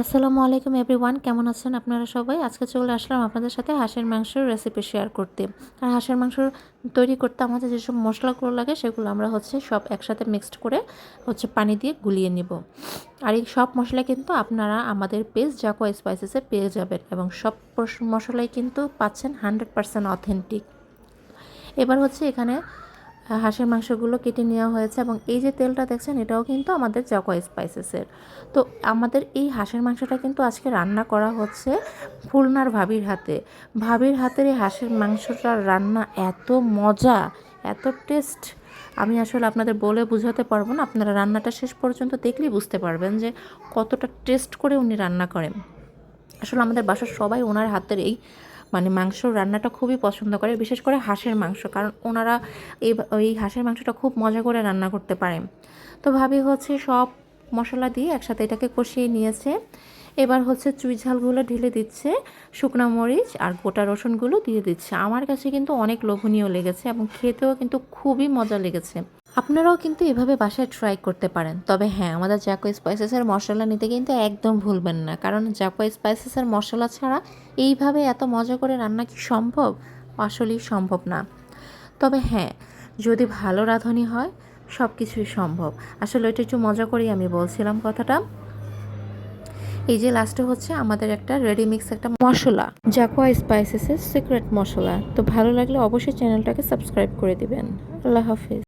আসসালামু আলাইকুম এভরিওয়ান, কেমন আছেন আপনারা সবাই? আজকে চলে আসলাম আপনাদের সাথে হাঁসের মাংসের রেসিপি শেয়ার করতে। আর হাঁসের মাংস তৈরি করতে আমাদের যেসব মশলাগুলো লাগে, সেগুলো আমরা হচ্ছে সব একসাথে মিক্সড করে হচ্ছে পানি দিয়ে গুলিয়ে নিব। আর এই সব মশলা কিন্তু আপনারা আমাদের পেজ জাকো স্পাইসেসে পেয়ে যাবেন এবং সব মশলাই কিন্তু পাচ্ছেন হান্ড্রেড পারসেন্ট অথেন্টিক এবার হচ্ছে এখানে হাঁসের মাংসগুলো কেটে নেওয়া হয়েছে এবং এই যে তেলটা দেখছেন, এটাও কিন্তু আমাদের জাকোয়া স্পাইসেসের। তো আমাদের এই হাঁসের মাংসটা কিন্তু আজকে রান্না করা হচ্ছে ফুলনার ভাবির হাতে। ভাবির হাতের এই হাঁসের মাংসটার রান্না এত মজা, এত টেস্ট। আমি আসলে আপনাদের বলে বুঝাতে পারব না, আপনারা রান্নাটা শেষ পর্যন্ত দেখলেই বুঝতে পারবেন যে কতটা টেস্ট করে উনি রান্না করেন। আসলে আমাদের বাসার সবাই ওনার হাতের এই মানে মাংস রান্নাটা খুবই পছন্দ করে, বিশেষ করে হাঁসের মাংস, কারণ ওনারা এই এই হাঁসের মাংসটা খুব মজা করে রান্না করতে পারেন তো ভাবি হচ্ছে সব মশলা দিয়ে একসাথে এটাকে কষিয়ে নিয়েছে। এবার হচ্ছে চুই ঝালগুলো ঢেলে দিচ্ছে, শুকনো মরিচ আর গোটা রসুনগুলো দিয়ে দিচ্ছে। আমার কাছে কিন্তু অনেক লোভনীয় লেগেছে এবং খেতেও কিন্তু খুবই মজা লেগেছে। আপনারাও কিন্তু এভাবে বাসায় ট্রাই করতে পারেন। তবে হ্যাঁ আমাদের জ্যাকো স্পাইসেসের মশলা নিতে কিন্তু একদম ভুলবেন না। কারণ জ্যাকো স্পাইসেসের মশলা ছাড়া এইভাবে এত মজা করে রান্না কি সম্ভব? আসলেই সম্ভব না। তবে হ্যাঁ যদি ভালো রাঁধুনি হয় সব কিছুই সম্ভব। আসলে ওইটা একটু মজা করেই আমি বলছিলাম কথাটা। এই যে লাস্টে হচ্ছে আমাদের একটা রেডি মিক্স একটা মশলা জাকোয়া স্পাইসেসের সিক্রেট মশলা। তো ভালো লাগলে অবশ্যই চ্যানেলটাকে সাবস্ক্রাইব করে দিবেন। আল্লাহ হাফিজ।